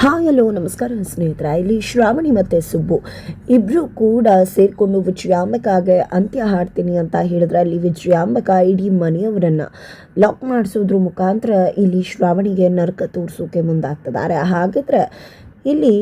Hi, hello, ನಮಸ್ಕಾರ ಸ್ನೇಹಿತರ. ಇಲ್ಲಿ ಶ್ರಾವಣಿ ಮತ್ತು ಸುಬ್ಬು. ಇಬ್ಬರು ಕೂಡ ಸೇರಿಕೊಂಡು ವಿಜಯಾಂಬಕಾಗೆ ಅಂತ್ಯ ಹಾಡ್ತೀನಿ ಅಂತ ಹೇಳಿದ್ರೆ ಅಲ್ಲಿ ವಿಜಯಾಂಬಕ ಇಡೀ ಮನೆಯವರನ್ನು ಲಾಕ್ ಮಾಡಿಸೋದ್ರ ಮುಖಾಂತರ ಇಲ್ಲಿ ಶ್ರಾವಣಿಗೆ ನರಕ ತೋರಿಸೋಕೆ ಮುಂದಾಗ್ತಿದ್ದಾರೆ. ಹಾಗಿದ್ರೆ ಇಲ್ಲಿ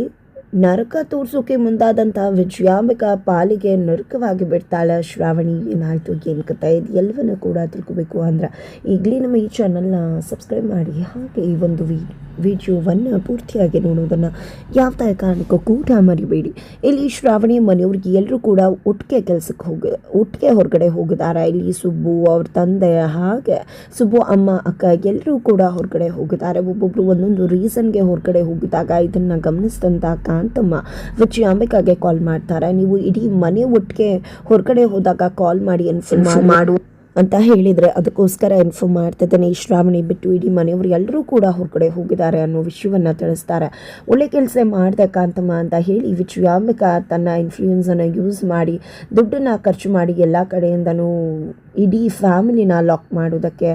ನರಕ ತೋರಿಸೋಕೆ ಮುಂದಾದಂಥ ವಿಜಯಾಂಬಿಕ ಪಾಲಿಗೆ ನರಕವಾಗಿ ಬಿಡ್ತಾಳೆ ಶ್ರಾವಣಿ. ಏನಾಯಿತು, ಏನು ಕತೆ ಇದು, ಎಲ್ಲವನ್ನು ಕೂಡ ತಿಳ್ಕೋಬೇಕು ಅಂದ್ರೆ ಈಗಲೇ ನಮ್ಮ ಈ ಚಾನಲ್ನ ಸಬ್ಸ್ಕ್ರೈಬ್ ಮಾಡಿ. ಹಾಗೆ ಈ ಒಂದು ವಿ, ವಿಡಿಯೋವನ್ನು ಪೂರ್ತಿಯಾಗಿ ನೋಡೋದನ್ನು ಯಾವುದೇ ಕಾರಣಕ್ಕೂ ಕೂಡ ಮರಿಬೇಡಿ. ಇಲ್ಲಿ ಶ್ರಾವಣಿ ಮನೆಯವ್ರಿಗೆ ಎಲ್ಲರೂ ಕೂಡ ಒಟ್ಟಿಗೆ ಕೆಲಸಕ್ಕೆ ಹೋಗ, ಒಟ್ಟಿಗೆ ಹೊರಗಡೆ ಹೋಗಿದ್ದಾರೆ. ಇಲ್ಲಿ ಸುಬ್ಬು, ಅವ್ರ ತಂದೆ, ಹಾಗೆ ಸುಬ್ಬು, ಅಮ್ಮ, ಅಕ್ಕ ಎಲ್ಲರೂ ಕೂಡ ಹೊರಗಡೆ ಹೋಗಿದ್ದಾರೆ. ಒಬ್ಬೊಬ್ಬರು ಒಂದೊಂದು ರೀಸನ್ಗೆ ಹೊರಗಡೆ ಹೋಗಿದಾಗ ಇದನ್ನು ಗಮನಿಸಿದಂಥ ಕಾಂತಮ್ಮ ವಿಜಯಾಂಬಿಕಾಗೆ ಕಾಲ್ ಮಾಡ್ತಾರೆ. ನೀವು ಇಡೀ ಮನೆ ಒಟ್ಟಿಗೆ ಹೊರಗಡೆ ಹೋದಾಗ ಕಾಲ್ ಮಾಡಿ ಇನ್ಫಾರ್ಮ್ ಮಾಡು ಅಂತ ಹೇಳಿದರೆ ಅದಕ್ಕೋಸ್ಕರ ಇನ್ಫಾರ್ಮ್ ಮಾಡ್ತಿದ್ದಾನೆ. ಈ ಶ್ರಾವಣಿ ಬಿಟ್ಟು ಇಡೀ ಮನೆಯವರು ಎಲ್ಲರೂ ಕೂಡ ಹೊರಗಡೆ ಹೋಗಿದ್ದಾರೆ ಅನ್ನೋ ವಿಷಯವನ್ನು ತಿಳಿಸ್ತಾರೆ. ಒಳ್ಳೆ ಕೆಲಸ ಮಾಡಿದೆ ಕಾಂತಮ್ಮ ಅಂತ ಹೇಳಿ ವಿಜಯಾಂಬಿಕಾ ತನ್ನ ಇನ್ಫ್ಲೂಯೆನ್ಸನ್ನು ಯೂಸ್ ಮಾಡಿ ದುಡ್ಡನ್ನು ಖರ್ಚು ಮಾಡಿ ಎಲ್ಲ ಕಡೆಯಿಂದನೂ ಇಡೀ ಫ್ಯಾಮಿಲಿನ ಲಾಕ್ ಮಾಡೋದಕ್ಕೆ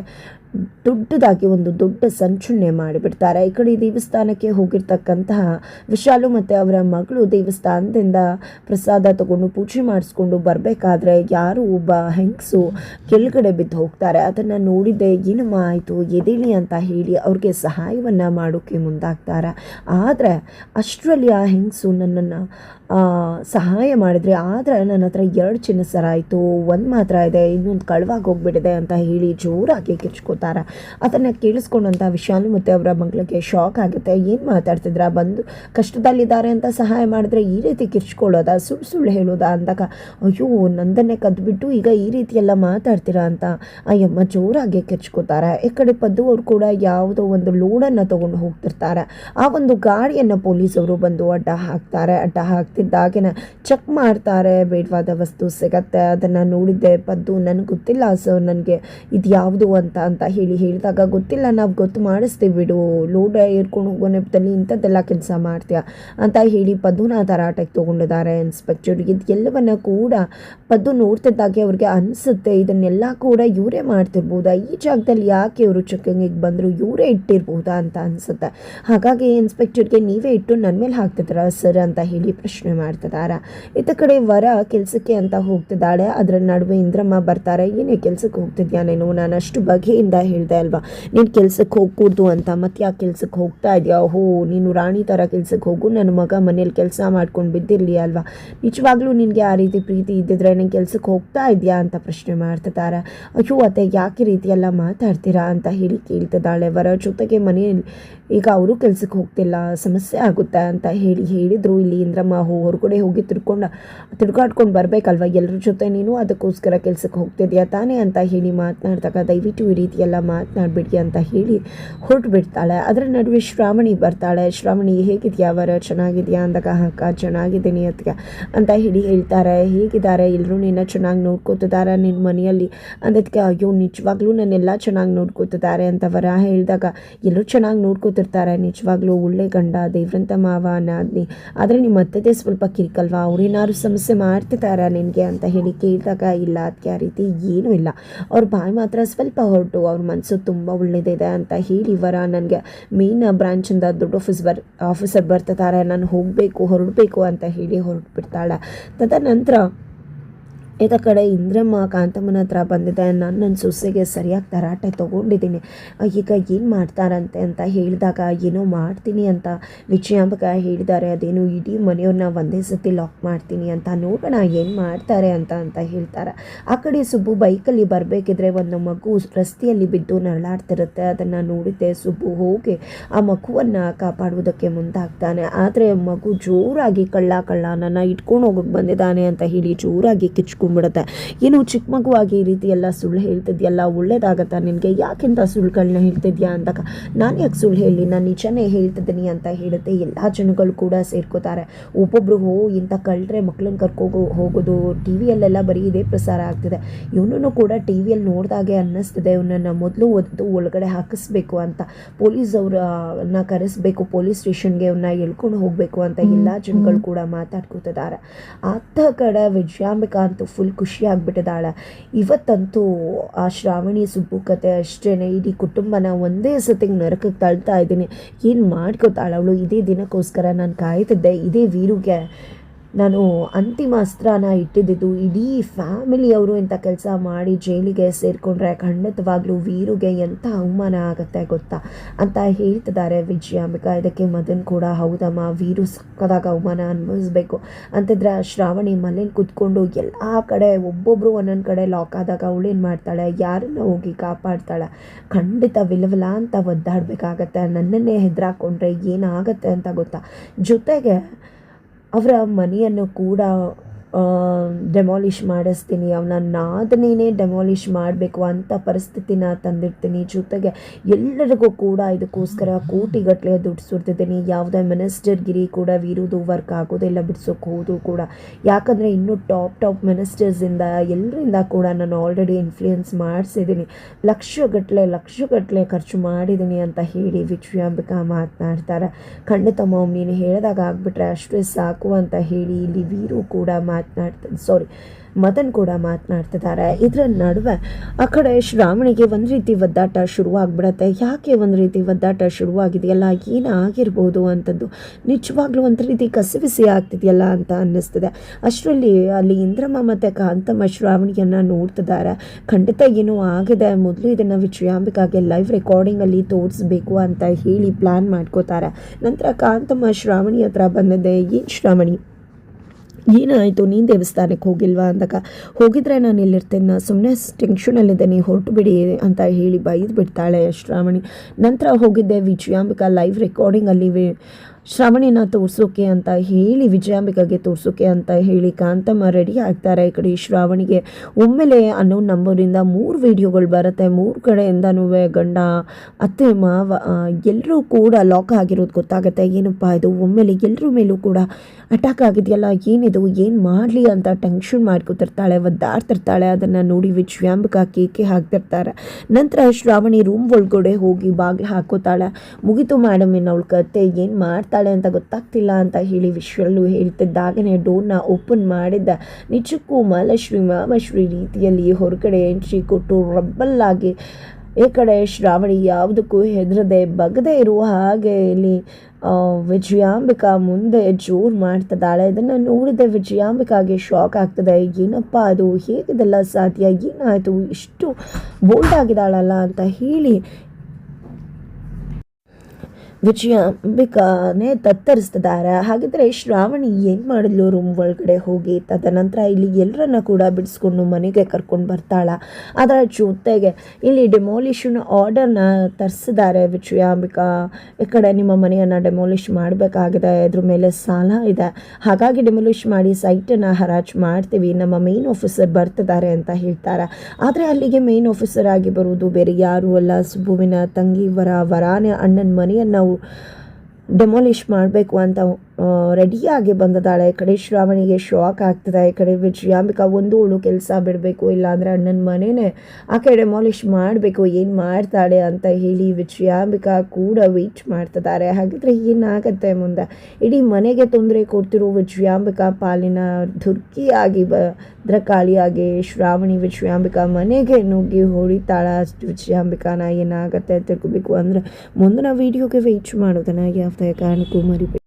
ದೊಡ್ಡದಾಗಿ ಒಂದು ದೊಡ್ಡ ಸಂಚುಣ್ಯ ಮಾಡಿಬಿಡ್ತಾರೆ. ಈ ಕಡೆ ದೇವಸ್ಥಾನಕ್ಕೆ ಹೋಗಿರ್ತಕ್ಕಂತಹ ವಿಶಾಲು ಮತ್ತು ಅವರ ಮಗಳು ದೇವಸ್ಥಾನದಿಂದ ಪ್ರಸಾದ ತಗೊಂಡು ಪೂಜೆ ಮಾಡಿಸ್ಕೊಂಡು ಬರಬೇಕಾದ್ರೆ ಯಾರು ಒಬ್ಬ ಹೆಂಗಸು ಕೆಳಗಡೆ ಬಿದ್ದು ಹೋಗ್ತಾರೆ. ಅದನ್ನು ನೋಡಿದ್ದೆ, ಏನಮ್ಮ ಆಯಿತು? ಎದೇಳಿ ಅಂತ ಹೇಳಿ ಅವ್ರಿಗೆ ಸಹಾಯವನ್ನು ಮಾಡೋಕ್ಕೆ ಮುಂದಾಗ್ತಾರೆ. ಆದರೆ ಅಷ್ಟರಲ್ಲಿ ಆ ಹೆಂಗಸು ನನ್ನನ್ನು ಸಹಾಯ ಮಾಡಿದ್ರಿ, ಆದರೆ ನನ್ನ ಹತ್ರ ಎರಡು ಚಿನ್ನ ಸರ ಆಯಿತು, ಒಂದು ಮಾತ್ರ ಇದೆ, ಇನ್ನೊಂದು ಕಳವಾಗಿ ಹೋಗ್ಬಿಟ್ಟಿದೆ ಅಂತ ಹೇಳಿ ಜೋರಾಗಿ ಕಿರ್ಚ್ಕೋತಾರೆ ಅದನ್ನು ಕೇಳಿಸ್ಕೊಂಡಂಥ ವಿಶಾಲು ಮತ್ತು ಅವರ ಮಗಳಿಗೆ ಶಾಕ್ ಆಗುತ್ತೆ. ಏನು ಮಾತಾಡ್ತಿದ್ರ? ಬಂದು ಕಷ್ಟದಲ್ಲಿದ್ದಾರೆ ಅಂತ ಸಹಾಯ ಮಾಡಿದ್ರೆ ಈ ರೀತಿ ಕಿರ್ಚ್ಕೊಳ್ಳೋದ ಸುಳ್ಳು ಸುಳ್ಳು ಹೇಳೋದಾ ಅಂದಾಗ, ಅಯ್ಯೋ, ನಂದನ್ನೇ ಕದ್ದುಬಿಟ್ಟು ಈಗ ಈ ರೀತಿ ಎಲ್ಲ ಮಾತಾಡ್ತೀರಾ ಅಂತ. ಅಯ್ಯಮ್ಮ ಜೋರಾಗಿ ಕಿರ್ಚ್ಕೋತಾರೆ ಈ ಕಡೆ ಪದ್ದು ಅವರು ಕೂಡ ಯಾವುದೋ ಒಂದು ಲೋಡನ್ನು ತೊಗೊಂಡು ಹೋಗ್ತಿರ್ತಾರೆ. ಆ ಒಂದು ಗಾಡಿಯನ್ನು ಪೊಲೀಸವರು ಬಂದು ಅಡ್ಡ ಹಾಕ್ತಾರೆ. ಅಡ್ಡ ಹಾಕ್ತಿದ್ದಾಗಿನ ಚೆಕ್ ಮಾಡ್ತಾರೆ, ಬೇಡವಾದ ವಸ್ತು ಸಿಗತ್ತೆ, ಅದನ್ನು ನೋಡಿದ್ದೆ, ಪದ್ದು ನನಗೆ ಗೊತ್ತಿಲ್ಲ, ಸರ್, ನನಗೆ ಇದು ಯಾವುದು ಅಂತ ಅಂತ ಹೇಳಿ ಹೇಳಿದಾಗ, ಗೊತ್ತಿಲ್ಲ, ನಾವು ಗೊತ್ತು ಮಾಡಿಸ್ತೀವಿ ಬಿಡು, ಲೋಡ ಏರ್ಕೊಂಡು ಹೋಗೋ ನೆಪದಲ್ಲಿ ಇಂಥದ್ದೆಲ್ಲ ಕೆಲಸ ಮಾಡ್ತೀಯ? ಅಂತ ಹೇಳಿ ಪದ್ದುನ ತರಾಟಕ್ಕೆ ತೊಗೊಂಡಿದ್ದಾರೆ ಇನ್ಸ್ಪೆಕ್ಟರ್ ಇದು ಎಲ್ಲವನ್ನ ಕೂಡ ಪದ್ದು ನೋಡ್ತಿದ್ದಾಗೆ ಅವ್ರಿಗೆ ಅನಿಸುತ್ತೆ, ಇದನ್ನೆಲ್ಲ ಕೂಡ ಇವರೇ ಮಾಡ್ತಿರ್ಬೋದಾ? ಈ ಜಾಗದಲ್ಲಿ ಯಾಕೆ ಇವರು ಚೆಕ್ಕಿಂಗಿಗೆ ಬಂದರು, ಇವರೇ ಇಟ್ಟಿರ್ಬೋದಾ ಅಂತ ಅನಿಸುತ್ತೆ. ಹಾಗಾಗಿ ಇನ್ಸ್ಪೆಕ್ಟರ್ಗೆ ನೀವೇ ಇಟ್ಟು ನನ್ನ ಮೇಲೆ ಹಾಕ್ತಿದ್ದೀರಾ, ಸರ್, ಅಂತ ಹೇಳಿ ಪ್ರಶ್ನೆ ಮಾಡ್ತಿದ್ದಾರೆ ಇತ್ತ ಕಡೆ ವರ ಕೆಲಸಕ್ಕೆ ಅಂತ ಹೋಗ್ತಿದ್ದಾಳೆ. ಅದರ ನಡುವೆ ಇಂದ್ರಮ್ಮ ಬರ್ತಾರೆ. ಏನೇ ಕೆಲಸಕ್ಕೆ ಹೋಗ್ತಿದ್ಯಾ ನೀನು? ನಾನು ಅಷ್ಟು ಬಗೆಯಿಂದ ಹೇಳಿದೆ ಅಲ್ವಾ? ನೀನು ಕೆಲಸಕ್ಕೆ ಹೋಗ್ಕೂಡ್ದು ಅಂತ. ಮತ್ತೆ ಯಾಕೆ ಕೆಲಸಕ್ಕೆ ಹೋಗ್ತಾ ಇದೆಯಾ? ಹೋ ನೀನು ರಾಣಿ ಥರ ಕೆಲಸಕ್ಕೆ ಹೋಗು. ನನ್ನ ಮಗ ಮನೇಲಿ ಕೆಲಸ ಮಾಡ್ಕೊಂಡು ಬಿದ್ದಿರಲಿ ಅಲ್ವಾ? ನಿಜವಾಗ್ಲೂ ನಿನಗೆ ಆ ರೀತಿ ಪ್ರೀತಿ ಇದ್ದಿದ್ರೆ ನೀನು ಕೆಲಸಕ್ಕೆ ಹೋಗ್ತಾ ಇದೆಯಾ ಅಂತ ಪ್ರಶ್ನೆ ಮಾಡ್ತಿದ್ದಾರೆ ಅಯ್ಯೋ, ಅತ್ತೆ, ಯಾಕೆ ರೀತಿಯೆಲ್ಲ ಮಾತಾಡ್ತೀರಾ ಅಂತ ಹೇಳಿ ಕೇಳ್ತಿದ್ದಾಳೆ. ವರ ಜೊತೆಗೆ ಮನೆಯಲ್ಲಿ ಈಗ ಅವರು ಕೆಲಸಕ್ಕೆ ಹೋಗ್ತಿಲ್ಲ, ಸಮಸ್ಯೆ ಆಗುತ್ತೆ ಅಂತ ಹೇಳಿ, ಹೇಳಿದರು. ಇಲ್ಲಿ ಇಂದ್ರಮ್ಮ ಹೊರಗಡೆ ಹೋಗಿ ತಿರ್ಕೊಂಡು, ತಿರ್ಗಾಡ್ಕೊಂಡು ಬರಬೇಕಲ್ವ ಎಲ್ಲರ ಜೊತೆ ನೀನು? ಅದಕ್ಕೋಸ್ಕರ ಕೆಲಸಕ್ಕೆ ಹೋಗ್ತಿದ್ಯಾ ತಾನೇ ಅಂತ ಹೇಳಿ ಮಾತನಾಡ್ದಾಗ, ದಯವಿಟ್ಟು ಈ ರೀತಿ ಎಲ್ಲ ಮಾತನಾಡ್ಬಿಡಿ ಅಂತ ಹೇಳಿ ಹೊರಟು ಬಿಡ್ತಾಳೆ ಅದರ ನಡುವೆ ಶ್ರಾವಣಿ ಬರ್ತಾಳೆ. ಶ್ರಾವಣಿ, ಹೇಗಿದೆಯಾ ವರ? ಚೆನ್ನಾಗಿದೆಯಾ? ಅಂದಾಗ ಅಕ್ಕ, ಚೆನ್ನಾಗಿದ್ದೀನಿ ಅದಕ್ಕೆ ಅಂತ ಹೇಳಿ ಹೇಳ್ತಾರೆ. ಹೇಗಿದ್ದಾರೆ? ಎಲ್ಲರೂ ನಿನ್ನ ಚೆನ್ನಾಗಿ ನೋಡ್ಕೋತಿದ್ದಾರೆ ನಿನ್ನ ಮನೆಯಲ್ಲಿ? ಅಂದದಕ್ಕೆ ಅಯ್ಯೋ, ನಿಜವಾಗ್ಲೂ ನನ್ನೆಲ್ಲ ಚೆನ್ನಾಗಿ ನೋಡ್ಕೋತಿದ್ದಾರೆ ಅಂತ ವರ ಹೇಳಿದಾಗ, ಎಲ್ಲರೂ ಚೆನ್ನಾಗಿ ನೋಡ್ಕೋತಿರ್ತಾರೆ ನಿಜವಾಗ್ಲೂ ಒಳ್ಳೆ ಗಂಡ, ದೇವ್ರಂತ ಮಾವ ನಾದ್ನಿ ಆದರೆ ನಿಮ್ಮ ಅತ್ತದೇ ಸ್ವಲ್ಪ ಕಿರಿಕಲ್ವಾ? ಅವ್ರೇನಾದ್ರು ಸಮಸ್ಯೆ ಮಾಡ್ತಿದ್ದಾರಾ ನಿನಗೆ ಅಂತ ಹೇಳಿ ಕೇಳಿದಾಗ ಇಲ್ಲ ಅದಕ್ಕೆ ಆ ರೀತಿ ಏನೂ ಇಲ್ಲ. ಅವ್ರ ಬಾಯಿ ಮಾತ್ರ ಸ್ವಲ್ಪ ಹೊರಟು. ಅವ್ರ ಮನಸ್ಸು ತುಂಬ ಒಳ್ಳೇದಿದೆ ಅಂತ ಹೇಳಿ ವರ ನನಗೆ ಮೇನ್ ಬ್ರಾಂಚಿಂದ ದೊಡ್ಡ ಆಫೀಸ್ ಬರ್, ಆಫೀಸರ್ ಬರ್ತಿದ್ದಾರೆ ನಾನು ಹೋಗಬೇಕು, ಹೊರಡಬೇಕು ಅಂತ ಹೇಳಿ ಹೊರಟುಬಿಡ್ತಾಳೆ. ತದನಂತರ ಇದ ಕಡೆ ಇಂದ್ರಮ್ಮ ಕಾಂತಮ್ಮನ ಹತ್ರ ಬಂದಿದೆ. ನಾನು ನನ್ನ ಸೊಸೆಗೆ ಸರಿಯಾಗಿ ತರಾಟೆ ತೊಗೊಂಡಿದ್ದೀನಿ. ಈಗ ಏನು ಮಾಡ್ತಾರಂತೆ ಅಂತ ಹೇಳಿದಾಗ ಏನೋ ಮಾಡ್ತೀನಿ ಅಂತ ವಿಜಯಾಂಬಕ ಹೇಳಿದ್ದಾರೆ. ಅದೇನು ಇಡೀ ಮನೆಯವ್ರನ್ನ ಒಂದೇ ಸತಿ ಲಾಕ್ ಮಾಡ್ತೀನಿ ಅಂತ ನೋಡೋಣ ಏನು ಮಾಡ್ತಾರೆ ಅಂತ ಅಂತ ಹೇಳ್ತಾರೆ. ಆ ಕಡೆ ಸುಬ್ಬು ಬೈಕಲ್ಲಿ ಬರಬೇಕಿದ್ರೆ ಒಂದು ಮಗು ರಸ್ತೆಯಲ್ಲಿ ಬಿದ್ದು ನರಳಾಡ್ತಿರುತ್ತೆ. ಅದನ್ನು ನೋಡಿದ್ದೆ ಸುಬ್ಬು ಹೋಗಿ ಆ ಮಗುವನ್ನು ಕಾಪಾಡುವುದಕ್ಕೆ ಮುಂದಾಗ್ತಾನೆ. ಆದರೆ ಮಗು ಜೋರಾಗಿ ಕಳ್ಳ ಕಳ್ಳ ನನ್ನ ಇಟ್ಕೊಂಡು ಹೋಗಕ್ಕೆ ಬಂದಿದ್ದಾನೆ ಅಂತ ಹೇಳಿ ಜೋರಾಗಿ ಕಿಚ್ಕೊಂಡ್ಬಿಡುತ್ತೆ ಏನು ಚಿಕ್ಕ ಮಗುವಾಗಿ ಈ ರೀತಿ ಎಲ್ಲ ಸುಳ್ಳು ಹೇಳ್ತಿದ್ಯಲ್ಲ ಒಳ್ಳೇದಾಗತ್ತಾ ನಿನಗೆ? ಯಾಕೆಂತ ಸುಳ್ಳುಗಳನ್ನ ಹೇಳ್ತಿದ್ಯಾ ಅಂದಾಗ ನಾನು ಯಾಕೆ ಸುಳ್ಳು ಹೇಳಿ ನಾನು ನಿಜನೇ ಹೇಳ್ತಿದ್ದೀನಿ ಅಂತ ಹೇಳುತ್ತೆ ಎಲ್ಲ ಜನಗಳು ಕೂಡ ಸೇರ್ಕೋತಾರೆ. ಒಬ್ಬೊಬ್ರು ಹೋ ಇಂಥ ಕಳ್ಳರೆ ಮಕ್ಳನ್ನ ಕರ್ಕೋಗೋ ಹೋಗೋದು ಟಿ ವಿಯಲ್ಲೆಲ್ಲ ಬರೀ ಇದೇ ಪ್ರಸಾರ ಆಗ್ತಿದೆ. ಇವನನ್ನು ಕೂಡ ಟಿ ವಿಯಲ್ಲಿ ನೋಡಿದಾಗೆ ಅನ್ನಿಸ್ತಿದೆ ಇವನನ್ನು ಮೊದಲು ಒದ್ದು ಒಳಗಡೆ ಹಾಕಿಸ್ಬೇಕು ಅಂತ. ಪೊಲೀಸ್ ಅವರನ್ನ ಕರೆಸ್ಬೇಕು ಪೊಲೀಸ್ ಸ್ಟೇಷನ್ಗೆ ಅವನ್ನ ಎಳ್ಕೊಂಡು ಹೋಗಬೇಕು ಅಂತ ಎಲ್ಲ ಜನಗಳು ಕೂಡ ಮಾತಾಡ್ಕೋತಿದ್ದಾರೆ. ಅತ್ತ ಕಡೆ ವಿಜಯಾಂಬಿಕಾ ಅಂತೂ ಫುಲ್ ಖುಷಿ ಆಗಿಬಿಟ್ಟಿದ್ದಾಳೆ ಇವತ್ತಂತೂ ಆ ಶ್ರಾವಣಿ ಸುಬ್ಬು ಕತೆ ಅಷ್ಟೇ ಇಡೀ ಕುಟುಂಬನ ಒಂದೇ ಸತಿಗೆ ನರಕಕ್ಕೆ ತಳ್ತಾ ಇದ್ದೀನಿ. ಏನು ಮಾಡ್ಕೋತಾಳೆ ಅವಳು? ಇದೇ ದಿನಕ್ಕೋಸ್ಕರ ನಾನು ಕಾಯ್ತಿದ್ದೆ, ಇದೇ ವೀರುಗೆ ನಾನು ಅಂತಿಮ ಅಸ್ತ್ರನ ಇಟ್ಟಿದ್ದಿದ್ದು ಇಡೀ ಫ್ಯಾಮಿಲಿಯವರು ಇಂಥ ಕೆಲಸ ಮಾಡಿ ಜೈಲಿಗೆ ಸೇರಿಕೊಂಡ್ರೆ ಖಂಡಿತವಾಗ್ಲೂ ವೀರುಗೆ ಎಂಥ ಅವಮಾನ ಆಗುತ್ತೆ ಗೊತ್ತಾ? ಅಂತ ಹೇಳ್ತಿದ್ದಾರೆ ವಿಜಯಾಂಬಿಕಾ ಇದಕ್ಕೆ ಮದನ್ ಕೂಡ, ಹೌದಮ್ಮ, ವೀರು ಸಕ್ಕದಾಗ ಅವಮಾನ ಅನುಭವಿಸ್ಬೇಕು. ಅಂತಿದ್ರೆ ಶ್ರಾವಣಿ ಮನೇಲಿ ಕುತ್ಕೊಂಡು ಎಲ್ಲ ಕಡೆ ಒಬ್ಬೊಬ್ಬರು ಒಂದೊಂದು ಕಡೆ ಲಾಕ್ ಆದಾಗ ಅವಳೇನು ಮಾಡ್ತಾಳೆ? ಯಾರನ್ನ ಹೋಗಿ ಕಾಪಾಡ್ತಾಳೆ? ಖಂಡಿತ ವಿಲವಲ ಅಂತ ಒದ್ದಾಡಬೇಕಾಗತ್ತೆ. ನನ್ನನ್ನೇ ಹೆದರಾಕೊಂಡ್ರೆ ಏನಾಗುತ್ತೆ ಅಂತ ಗೊತ್ತಾ? ಜೊತೆಗೆ ಅವರ ಮನೆಯನ್ನು ಕೂಡ ಡೆಮಾಲಿಷ್ ಮಾಡಿಸ್ತೀನಿ ಅವನ ನಾದನೇ ಡೆಮಾಲಿಷ್ ಮಾಡಬೇಕು ಅಂತ ಪರಿಸ್ಥಿತಿನ ತಂದಿರ್ತೀನಿ ಜೊತೆಗೆ ಎಲ್ಲರಿಗೂ ಕೂಡ ಇದಕ್ಕೋಸ್ಕರ ಕೋಟಿಗಟ್ಟಲೆ ದುಡ್ಡು ಸುರ್ತಿದ್ದೀನಿ ಯಾವುದೇ ಮಿನಿಸ್ಟರ್ಗಿರಿ ಕೂಡ ವೀರುದು ವರ್ಕ್ ಆಗೋದಿಲ್ಲ, ಬಿಡ್ಸೋಕೆ ಹೋದು ಕೂಡ. ಯಾಕಂದರೆ ಇನ್ನೂ ಟಾಪ್ ಟಾಪ್ ಮಿನಿಸ್ಟರ್ಸಿಂದ ಎಲ್ಲರಿಂದ ಕೂಡ ನಾನು ಆಲ್ರೆಡಿ ಇನ್ಫ್ಲೂಯೆನ್ಸ್ ಮಾಡಿಸಿದ್ದೀನಿ ಲಕ್ಷಗಟ್ಟಲೆ ಲಕ್ಷಗಟ್ಟಲೆ ಖರ್ಚು ಮಾಡಿದ್ದೀನಿ ಅಂತ ಹೇಳಿ ವಿಜಯಾಂಬಿಕಾ ಮಾತನಾಡ್ತಾರೆ. ಖಂಡಿತ ಮಾಮ್, ನೀನು ಹೇಳಿದಾಗ ಆಗ್ಬಿಟ್ರೆ ಅಷ್ಟೇ ಸಾಕು ಅಂತ ಹೇಳಿ ಇಲ್ಲಿ ವೀರು ಕೂಡ ಮಾತನಾಡ್ತಾರೆ ಸಾರಿ ಮದನ್ ಕೂಡ ಮಾತನಾಡ್ತಿದ್ದಾರೆ. ಇದರ ನಡುವೆ ಆ ಕಡೆ ಶ್ರಾವಣಿಗೆ ಒಂದು ರೀತಿ ಒದ್ದಾಟ ಶುರುವಾಗ್ಬಿಡತ್ತೆ. ಯಾಕೆ ಒಂದು ರೀತಿ ಒದ್ದಾಟ ಶುರುವಾಗಿದೆಯಲ್ಲ? ಏನಾಗಿರ್ಬೋದು ಅಂತದ್ದು? ನಿಜವಾಗ್ಲೂ ಒಂದು ರೀತಿ ಕಸಿವಿಸಿ ಆಗ್ತಿದೆಯಲ್ಲ ಅಂತ ಅನ್ನಿಸ್ತಿದೆ. ಅಷ್ಟರಲ್ಲಿ ಅಲ್ಲಿ ಇಂದ್ರಮ್ಮ ಮತ್ತು ಕಾಂತಮ್ಮ ಶ್ರಾವಣಿಯನ್ನು ನೋಡ್ತಿದ್ದಾರೆ. ಖಂಡಿತ ಏನೋ ಆಗಿದೆ. ಮೊದಲು ಇದನ್ನು ವಿಜಯಾಂಬಿಕಾಗೆ ಲೈವ್ ರೆಕಾರ್ಡಿಂಗಲ್ಲಿ ತೋರಿಸ್ಬೇಕು ಅಂತ ಹೇಳಿ ಪ್ಲ್ಯಾನ್ ಮಾಡ್ಕೋತಾರೆ. ನಂತರ ಕಾಂತಮ್ಮ ಶ್ರಾವಣಿ ಹತ್ರ ಬಂದಿದೆ. ಏನು ಶ್ರಾವಣಿ? ಏನಾಯಿತು ನೀನು ದೇವಸ್ಥಾನಕ್ಕೆ ಹೋಗಿಲ್ವಾ ಅಂದಾಗ, ಹೋಗಿದ್ರೆ ನಾನು ಇಲ್ಲಿರ್ತೇನೆ ನಾ ಸುಮ್ಮನೆ ಟೆನ್ಷನಲ್ಲಿದ್ದೇನೆ ಹೊರಟು ಬಿಡಿ ಅಂತ ಹೇಳಿ ಬೈದು ಬಿಡ್ತಾಳೆ ಶ್ರಾವಣಿ. ನಂತರ ಹೋಗಿದ್ದೆ ವಿಜಯಾಂಬಿಕಾ ಲೈವ್ ರೆಕಾರ್ಡಿಂಗಲ್ಲಿ ಶ್ರಾವಣಿನ ತೋರಿಸೋಕೆ ಅಂತ ಹೇಳಿ, ವಿಜಯಾಂಬಿಕಾಗೆ ತೋರಿಸೋಕೆ ಅಂತ ಹೇಳಿ ಕಾಂತಮ್ಮ ರೆಡಿ ಆಗ್ತಾರೆ. ಈ ಕಡೆ ಶ್ರಾವಣಿಗೆ ಒಮ್ಮೆಲೆ ಅನ್ನೋ ನಂಬರಿಂದ ಮೂರು ವಿಡಿಯೋಗಳು ಬರುತ್ತೆ. ಮೂರು ಕಡೆಯಿಂದನೂ ಗಂಡ, ಅತ್ತೆ, ಮಾವ ಎಲ್ಲರೂ ಕೂಡ ಲಾಕ್ ಆಗಿರೋದು ಗೊತ್ತಾಗುತ್ತೆ. ಏನಪ್ಪ ಇದು? ಒಮ್ಮೆಲೆ ಎಲ್ಲರ ಮೇಲೂ ಕೂಡ ಅಟ್ಯಾಕ್ ಆಗಿದೆಯಲ್ಲ? ಏನಿದು? ಏನು ಮಾಡಲಿ ಅಂತ ಟೆನ್ಷನ್ ಮಾಡ್ಕೊತಿರ್ತಾಳೆ, ಒದ್ದಾಡ್ತಿರ್ತಾಳೆ. ಅದನ್ನು ನೋಡಿ ವಿಜಯಾಂಬಿಕಾ ಕೇಕೆ ಹಾಕ್ತಿರ್ತಾರೆ. ನಂತರ ಶ್ರಾವಣಿ ರೂಮ್ ಒಳಗಡೆ ಹೋಗಿ ಬಾಗಿಲು ಹಾಕೋತಾಳೆ. ಮುಗಿತು ಮೇಡಮ್ ಇನ್ನು ಅವಳ ಕತೆ. ಏನು ಮಾಡ್ತಾಳೆ ಅಂತ ಗೊತ್ತಾಗ್ತಿಲ್ಲ ಅಂತ ಹೇಳಿ ವಿಶ್ವಲ್ಲೂ ಹೇಳ್ತಿದ್ದಾಗನೇ ಡೋರ್ನ ಓಪನ್ ಮಾಡಿದ್ದ. ನಿಜಕ್ಕೂ ಮಾಲಶ್ರೀ ಮಾಮಶ್ರೀ ರೀತಿಯಲ್ಲಿ ಹೊರಗಡೆ ಎಂಟ್ರಿ ಕೊಟ್ಟು ರಬ್ಬಲ್ಲಾಗಿ ಈ ಕಡೆ ಶ್ರಾವಣಿ ಯಾವುದಕ್ಕೂ ಹೆದರದೆ ಬಗದೆ ಇರುವ ಹಾಗೆ ಇಲ್ಲಿ ವಿಜಯಾಂಬಿಕಾ ಮುಂದೆ ಜೋರು ಮಾಡ್ತಿದ್ದಾಳೆ. ಇದನ್ನು ನೋಡಿದ ವಿಜಯಾಂಬಿಕಾಗೆ ಶಾಕ್ ಆಗ್ತದೆ. ಏನಪ್ಪ ಅದು? ಹೇಗಿದೆಲ್ಲ ಸಾಧ್ಯ? ಏನಾಯಿತು? ಇಷ್ಟು ಬೋಲ್ಡ್ ಆಗಿದ್ದಾಳಲ್ಲ ಅಂತ ಹೇಳಿ ವಿಜಯಾಂಬಿಕಾನೇ ತತ್ತರಿಸ್ತಿದ್ದಾರೆ. ಹಾಗಿದ್ರೆ ಶ್ರಾವಣಿ ಏನು ಮಾಡಿದ್ಲು ರೂಮ್ ಒಳಗಡೆ ಹೋಗಿ? ತದನಂತರ ಇಲ್ಲಿ ಎಲ್ಲರನ್ನ ಕೂಡ ಬಿಡಿಸ್ಕೊಂಡು ಮನೆಗೆ ಕರ್ಕೊಂಡು ಬರ್ತಾಳ. ಅದರ ಜೊತೆಗೆ ಇಲ್ಲಿ ಡೆಮಾಲಿಷನ್ ಆರ್ಡರ್ನ ತರಿಸಿದ್ದಾರೆ ವಿಜಯಾಂಬಿಕಾ ಈ ಕಡೆ ನಿಮ್ಮ ಮನೆಯನ್ನು ಡೆಮಾಲಿಷ್ ಮಾಡಬೇಕಾಗಿದೆ. ಇದ್ರ ಮೇಲೆ ಸಾಲ ಇದೆ. ಹಾಗಾಗಿ ಡೆಮಾಲಿಷ್ ಮಾಡಿ ಸೈಟನ್ನು ಹರಾಜು ಮಾಡ್ತೀವಿ. ನಮ್ಮ ಮೇನ್ ಆಫೀಸರ್ ಬರ್ತಿದ್ದಾರೆ ಅಂತ ಹೇಳ್ತಾರೆ. ಆದರೆ ಅಲ್ಲಿಗೆ ಮೇನ್ ಆಫೀಸರ್ ಆಗಿ ಬರುವುದು ಬೇರೆ ಯಾರು ಅಲ್ಲ. ಸುಬ್ಬುವಿನ ತಂಗಿ ವರ, ವರಾನೆ ಅಣ್ಣನ ಮನೆಯನ್ನು ಡೆಮಾಲಿಷ್ ಮಾಡಬೇಕು ಅಂತ ರೆಡಿಯಾಗಿ ಬಂದಿದ್ದಾಳೆ ಈ ಕಡೆ ಶ್ರಾವಣಿಗೆ ಶಾಕ್ ಆಗ್ತದೆ. ಈ ಕಡೆ ವಿಜಯಾಂಬಿಕ ಒಂದು ಅವಳು ಕೆಲಸ ಬಿಡಬೇಕು, ಇಲ್ಲಾಂದರೆ ಅಣ್ಣನ ಮನೆಯೇ ಕಡೆ ಡೆಮಾಲಿಷ್ ಮಾಡಬೇಕು. ಏನು ಮಾಡ್ತಾಳೆ ಅಂತ ಹೇಳಿ ವಿಜಯಾಂಬಿಕಾ ಕೂಡ ವೆಯ್ಟ್ ಮಾಡ್ತಿದ್ದಾರೆ. ಹಾಗಿದ್ರೆ ಏನಾಗತ್ತೆ ಮುಂದೆ? ಇಡೀ ಮನೆಗೆ ತೊಂದರೆ ಕೊಡ್ತಿರೋ ವಿಜಯಾಂಬಿಕಾ ಪಾಲಿನ ದುರ್ಗಿಯಾಗಿ ಭದ್ರಕಾಳಿಯಾಗಿ ಶ್ರಾವಣಿ ವಿಜಯಾಂಬಿಕಾ ಮನೆಗೆ ನುಗ್ಗಿ ಹೊಡಿತಾಳ ವಿಜಯಾಂಬಿಕಾನ. ಏನಾಗತ್ತೆ ತಿಳ್ಕೊಬೇಕು ಅಂದರೆ ಮುಂದಿನ ವೀಡಿಯೋಗೆ ವೆಯ್ಟ್ ಮಾಡೋದನ್ನ ಯಾವುದೇ ಕಾರಣಕ್ಕೂ ಮರಿಬೇಡಿ.